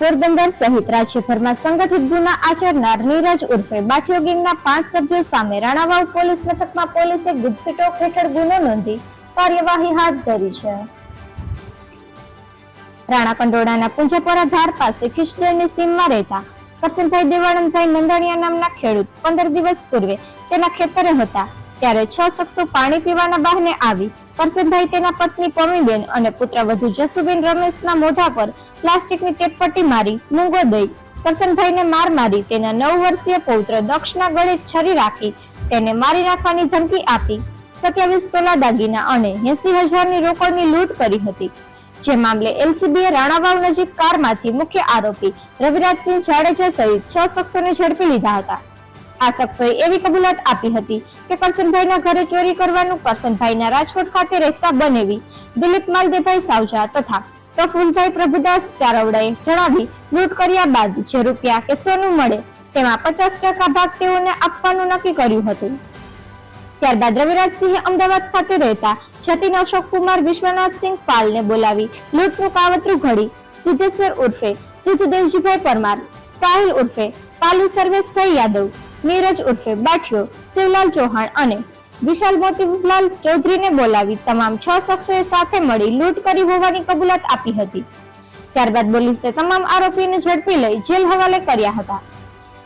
પોરબંદર સહિત રાજ્યભરમાં સંગઠિત ગુના આચરનાર નીરજ ઉર્ફે બાઠિયો ગેંગના પાંચ સભ્યો સામે રાણાવાવ પોલીસ મથકમાં પોલીસે ગુજસીટોક હેઠળ ગુનો નોંધી કાર્યવાહી હાથ ધરી છે. રાણા કંડોળાના પુંજાપોરા ધાર પાસે ખિચડીની સીમમાં રહેતા કરસનભાઈ દેવાનંદભાઈ નંદાણીયા નામના ખેડૂત પંદર દિવસ પૂર્વે તેના ખેતરે હતા, ત્યારે છ શખ્સો પાણી પીવાના બહાને આવી કરશનભાઈ તેના પત્ની પમીબેન અને પુત્રવધુ જસુબેન રમેશના મોઢા પર પ્લાસ્ટિકની ટેપપટ્ટી મારી, મૂંગો દઈ. કરશનભાઈને માર મારી, તેના નવ વર્ષીય પૌત્ર દક્ષના ગળે છરી રાખી, તેને મારી નાખવાની ધમકી આપી. સત્યાવીસ તોલા દાગીના અને એસી હજારની રોકડની લૂંટ કરી હતી. જે મામલે એલસીબીએ રાણાવાવ નજીક કારમાંથી મુખ્ય આરોપી રવિરાજસિંહ જાડેજા સહિત છ શખ્સોને ઝડપી લીધા હતા. આ શખ્સોએ એવી કબૂલાત આપી હતી કે કરશનભાઈના ઘરે ચોરી કરવાનું કરશનભાઈના રાજકોટ ખાતે રહેતા બનેવી દિલીપ માલદેભાઈ સાવજા તથા પ્રફુલભાઈ પ્રભુદાસ ચારવડાએ જણાવી લૂંટ કર્યા બાદ જે રૂપિયા કે સોનું મળે તેમાં પચાસ ટકા ભાગ તેઓને આપવાનું નક્કી કર્યું હતું. ત્યારબાદ રવિરાજસિંહે અમદાવાદ ખાતે રહેતા જતીન અશોક કુમાર વિશ્વનાથસિંહ પાલને બોલાવી લૂંટનું કાવતરું ઘડી સિદ્ધેશ્વર ઉર્ફે સિદ્ધદેવજીભાઈ પરમાર, સાહિલ ઉર્ફે પાલુ સર્વેશભાઈ યાદવ નીરજ ઉર્ફે બાઠિયો, શિવલાલ ચૌહાણ અને વિશાલ મોતીલાલ ચૌધરીને બોલાવી તમામ છ શખ્સોએ સાથે મળી લૂંટ કરી હોવાની કબૂલાત આપી હતી. ત્યારબાદ પોલીસે તમામ આરોપીને ઝડપી લઈ જેલ હવાલે કર્યા હતા.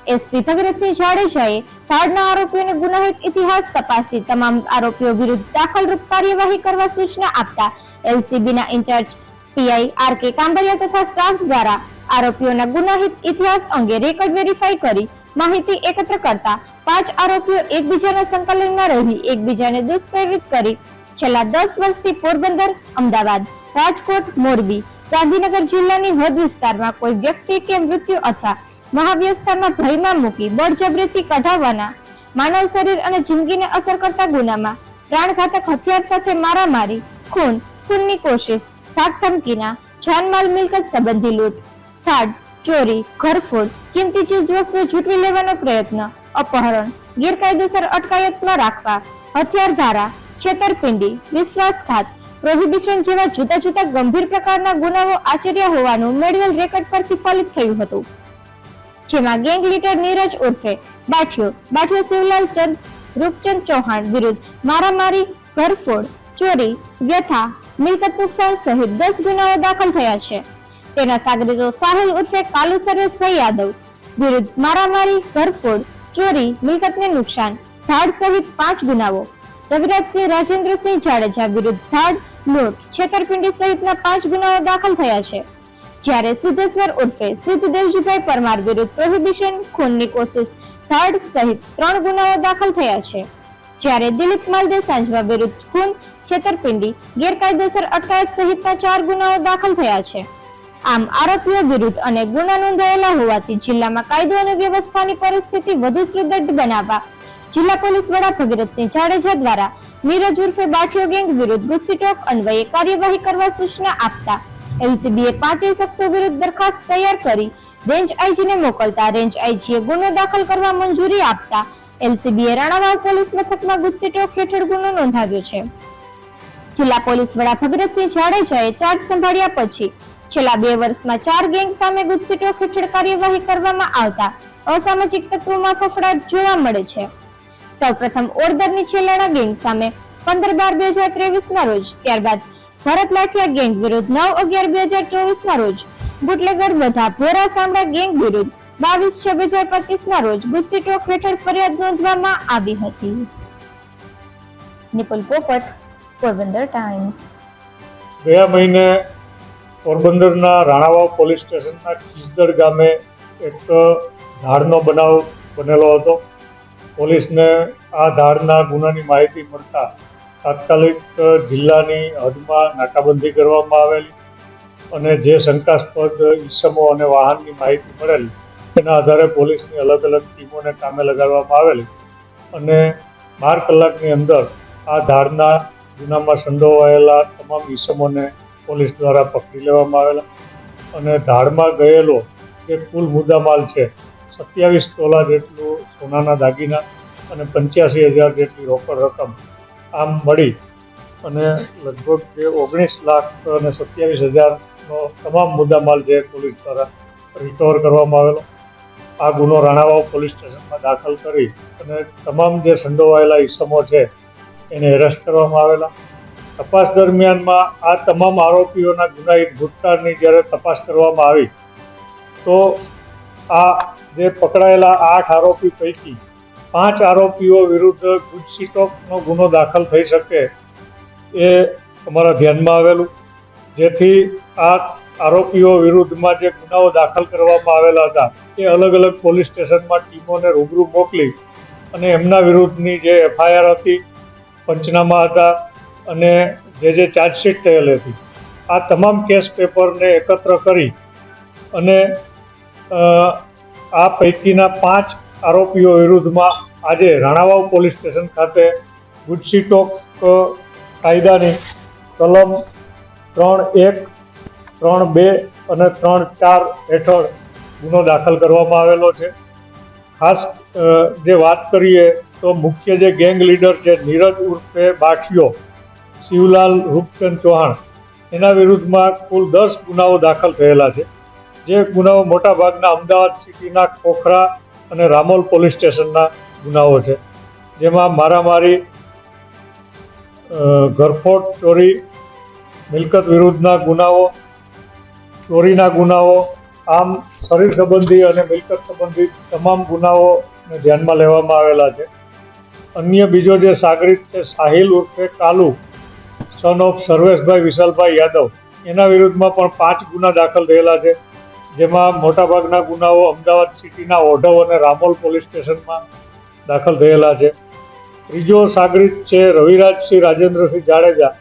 એસપી ભગરતસિંહ જાડેજાએ ધાડના આરોપીઓને ગુનાહિત ઇતિહાસ તપાસી તમામ આરોપીઓ વિરુદ્ધ દાખલરૂપ કાર્યવાહી કરવા સૂચના આપતા એલસીબીના in charge PI R K Kambariya તથા સ્ટાફ દ્વારા આરોપીઓના ગુનાહિત ઇતિહાસ અંગે રેકોર્ડ વેરીફાઈ કરી માહિતી એકત્ર કરતા પાંચ આરોપીઓ એકબીજાના સંકલનમાં રહી, એકબીજાને દુષ્પ્રેરિત કરી. છેલ્લા દસ વર્ષથી પોરબંદર, અમદાવાદ, રાજકોટ, મોરબી, ગાંધીનગર જિલ્લાની હદ વિસ્તારમાં કોઈ વ્યક્તિ કે મૃત્યુ અથવા મહાવ્યવસ્થામાં ભયમાં મૂકી, બળજબરીથી કઢાવવાના, માનવ શરીર અને જિંદગીને અસર કરતા ગુનામાં, પ્રાણઘાતક હથિયાર સાથે મારામારી, ખૂન, ખૂનની કોશિશ ધાક ધમકીના જાનમાલ મિલકત સંબંધી લૂંટ થાડ ચોરી, ઘરફોડ, કિંમતી ચીજ વસ્તુઓ ઝૂંટવી લેવાનો પ્રયત્ન, અપહરણ, ગેરકાયદેસર અટકાયતમાં રાખવા હથિયાર ધારા છેતરપિંડી, વિશ્વાસઘાત, પ્રોહિબિશન જેવા જુદા જુદા ગંભીર પ્રકારના ગુનાઓ આચર્યા હોવાનું મેડિકલ રેકોર્ડ પરથી ફલિત થયું હતું. જેમાં ગેંગ લીડર નીરજ ઉર્ફે બાઠિયો બાઠિયો શિવલાલ ચંદ, રૂપચંદ ચૌહાણ વિરુદ્ધ મારામારી, ઘરફોડ, ચોરી, વ્યથા મિલકત નુકસાન સહિત દસ ગુનાઓ દાખલ થયા છે. તેના સાગરીતો સાહિલ ઉર્ફે કાલુ સર્વેશભાઈ યાદવ. વિરુદ્ધ મારામારી, ઘરફોડ, ચોરી, મિલકતને નુકસાન, ધાડ સહિત પાંચ ગુનાઓ. રવિરાજસિંહ, રાજેન્દ્રસિંહ જાડેજા વિરુદ્ધ ધાડ, લૂંટ, છેતરપિંડી સહિતના પાંચ ગુનાઓ દાખલ થયા છે. જ્યારે સિદ્ધેશ્વર ઉર્ફે સિદ્ધદેવજીભાઈ પરમાર વિરુદ્ધ પ્રોહિબિશન, ખૂનની કોશિશ, ધાડ સહિત ત્રણ ગુનાઓ દાખલ થયા છે. જ્યારે દિલીપ માલદેવ સાંજવા વિરુદ્ધ ખૂન, છેતરપિંડી, ગેરકાયદેસર અટકાયત સહિતના ચાર ગુનાઓ દાખલ થયા છે. આમ આરોપીઓ વિરુદ્ધ અને ગુના નોંધાયેલા હોવાથી જિલ્લામાં કાયદો અને વ્યવસ્થાની પરિસ્થિતિ વધુ સુદૃઢ બનાવવા જિલ્લા પોલીસ વડા ભગીરથસિંહ જાડેજા દ્વારા નીરજ ઉર્ફે બાઠિયો ગેંગ વિરુદ્ધ ગુજસીટોક અન્વયે કાર્યવાહી કરવા સૂચના આપતા એલસીબીએ પાંચેય શખ્સો વિરુદ્ધ દરખાસ્ત તૈયાર કરી રેન્જ આઈજીને મોકલતા રેન્જ આઈજીએ ગુનો દાખલ કરવા મંજૂરી આપતા એલસીબીએ રાણાવાવ પોલીસ મથકમાં ગુજસીટોક હેઠળ ગુનો નોંધાવ્યો છે. જિલ્લા પોલીસ વડા ભગીરથસિંહ જાડેજાએ ચાર્જ સંભાળ્યા પછી છેલ્લા બે વર્ષમાં ચાર ગેંગ સામે ગુજસીટો હેઠળ કાર્યવાહી કરવામાં આવતા અસામાજિક તત્વોમાં ફફડાટ જોવા મળે છે. સૌપ્રથમ ઓરદરની છેલ્લાના ગેંગ સામે પંદર બાર બે હજાર ત્રેવીસ ના રોજ, ત્યારબાદ ભરત લાઠિયા ગેંગ વિરુદ્ધ નવ અગિયાર બે હજાર ચોવીસ ના રોજ, બુટલેગર બધા ભોરા સામડા ગેંગ વિરુદ્ધ બાવીસ છ બે હજાર પચીસ ના રોજ ગુજસીટોક હેઠળ ફરિયાદ નોંધવામાં આવી હતી. નિપુલ પોપટ, પોરબંદર ટાઈમ્સ. ગયા મહિને પોરબંદરના રાણાવાવ પોલીસ સ્ટેશનના ખીસદડ ગામે એક ધાડનો બનાવ બનેલો હતો. પોલીસને આ ધાડના ગુનાની માહિતી મળતા તાત્કાલિક જિલ્લાની હદમાં નાકાબંધી કરવામાં આવેલી અને જે શંકાસ્પદ ઈસમો અને વાહનની માહિતી મળેલી તેના આધારે પોલીસની અલગ અલગ ટીમોને કામે લગાડવામાં આવેલી અને બાર કલાકની અંદર આ ધાડના ગુનામાં સંડોવાયેલા તમામ ઈસમોને પોલીસ દ્વારા પકડી લેવામાં આવેલા અને ધાડમાં ગયેલો જે કુલ મુદ્દામાલ છે. સત્યાવીસ તોલા જેટલું સોનાના દાગીના અને પંચ્યાસી હજાર જેટલી રોકડ રકમ આમ મળી અને લગભગ જે ઓગણીસ લાખ અને સત્યાવીસ હજારનો તમામ મુદ્દામાલ જે પોલીસ દ્વારા રિકવર કરવામાં આવેલો. આ ગુનો રાણાવાવ પોલીસ સ્ટેશનમાં દાખલ કરી અને તમામ જે સંડોવાયેલા ઇસમો છે એને એરેસ્ટ કરવામાં આવેલા. તપાસ દરમિયાનમાં આ તમામ આરોપીઓના ગુનાહિત ભૂતકાળની જ્યારે તપાસ કરવામાં આવી, તો આ જે પકડાયેલા આઠ આરોપી પૈકી પાંચ આરોપીઓ વિરુદ્ધ ગુજસીટોકનો ગુનો દાખલ થઈ શકે એ અમારા ધ્યાનમાં આવેલું. જેથી આ આરોપીઓ વિરુદ્ધમાં જે ગુનાઓ દાખલ કરવામાં આવેલા હતા, એ અલગ અલગ પોલીસ સ્ટેશનમાં ટીમોને રૂબરૂ મોકલી અને એમના વિરુદ્ધની જે એફઆઈઆર હતી, પંચનામા હતા અને જે જે ચાર્જશીટ થયેલી હતી, આ તમામ કેસ પેપરને એકત્ર કરી અને આ પૈકીના પાંચ આરોપીઓ વિરુદ્ધમાં આજે રાણાવાવ પોલીસ સ્ટેશન ખાતે ગુડસીટોક કાયદાની કલમ ત્રણ એક, ત્રણ બે અને ત્રણ ચાર હેઠળ ગુનો દાખલ કરવામાં આવેલો છે. ખાસ જે વાત કરીએ તો મુખ્ય જે ગેંગ લીડર છે, નીરજ ઉર્ફે બાઠિયો શિવલાલ રૂપચંદ ચૌહાણ એના વિરુદ્ધમાં કુલ દસ ગુનાઓ દાખલ થયેલા છે. જે ગુનાઓ મોટાભાગના અમદાવાદ સિટીના ખોખરા અને રામોલ પોલીસ સ્ટેશનના ગુનાઓ છે. જેમાં મારામારી ઘરફોડ ચોરી, મિલકત વિરુદ્ધના ગુનાઓ, ચોરીના ગુનાઓ, આમ શરીર સંબંધી અને મિલકત સંબંધિત તમામ ગુનાઓને ધ્યાનમાં લેવામાં આવેલા છે. અન્ય બીજો જે સાગરિત છે, સાહિલ ઉર્ફે કાલુ સન ઓફ સર્વેશભાઈ વિશાલભાઈ યાદવ એના વિરુદ્ધમાં પણ પાંચ ગુના દાખલ થયેલા છે. જેમાં મોટાભાગના ગુનાઓ અમદાવાદ સિટીના ઓઢવ અને રામોલ પોલીસ સ્ટેશનમાં દાખલ થયેલા છે. ત્રીજો સાગરિત છે રવિરાજસિંહ રાજેન્દ્રસિંહ જાડેજા.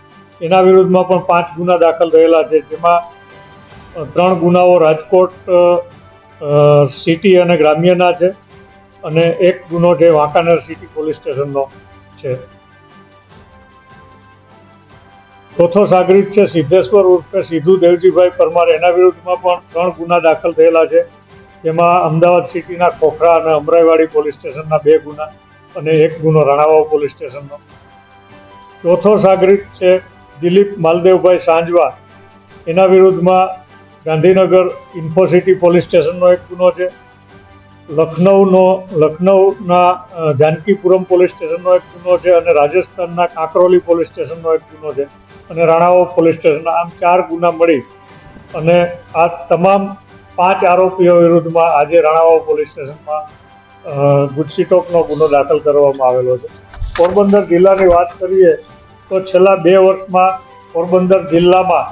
એના વિરુદ્ધમાં પણ પાંચ ગુના દાખલ થયેલા છે. જેમાં ત્રણ ગુનાઓ રાજકોટ સિટી અને ગ્રામ્યના છે અને એક ગુનો છે વાંકાનેર સિટી પોલીસ સ્ટેશનનો છે. ચોથો સાગરિત છે, સિદ્ધેશ્વર ઉર્ફે સિદ્ધુ દેવજીભાઈ પરમાર. એના વિરુદ્ધમાં પણ ત્રણ ગુના દાખલ થયેલા છે. જેમાં અમદાવાદ સિટીના ખોખરા અને અમરાઈવાડી પોલીસ સ્ટેશનના બે ગુના અને એક ગુનો રાણાવાવ પોલીસ સ્ટેશનનો. ચોથો સાગરિત છે, દિલીપ માલદેવભાઈ સાંજવા. એના વિરુદ્ધમાં ગાંધીનગર ઇન્ફોસિટી પોલીસ સ્ટેશનનો એક ગુનો છે. લખનૌનો, લખનૌના જાનકીપુરમ પોલીસ સ્ટેશનનો એક ગુનો છે અને રાજસ્થાનના કાંકરોલી પોલીસ સ્ટેશનનો એક ગુનો છે. અને રાણાવો પોલીસ સ્ટેશન આમ ચાર ગુના મળી અને આ તમામ પાંચ આરોપીઓ વિરુદ્ધમાં આજે રાણાવાવ પોલીસ સ્ટેશનમાં ગુજસીટોકનો ગુનો દાખલ કરવામાં આવેલો છે. પોરબંદર જિલ્લાની વાત કરીએ તો છેલ્લા બે વર્ષમાં પોરબંદર જિલ્લામાં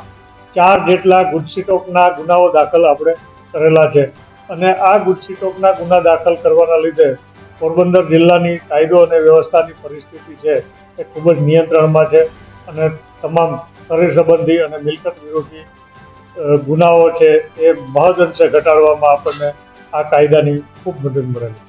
ચાર જેટલા ગુજસીટોકના ગુનાઓ દાખલ આપણે કરેલા છે. અને આ ગુજસીટોકના ગુના દાખલ કરવાના લીધે પોરબંદર જિલ્લાની કાયદો અને વ્યવસ્થાની પરિસ્થિતિ છે એ ખૂબ જ નિયંત્રણમાં છે અને તમામ શરીર સંબંધી અને મિલકત વિરોધી ગુનાઓ છે એ મહદઅંશે ઘટાડવામાં આપણને આ કાયદાની ખૂબ મદદ મળે છે.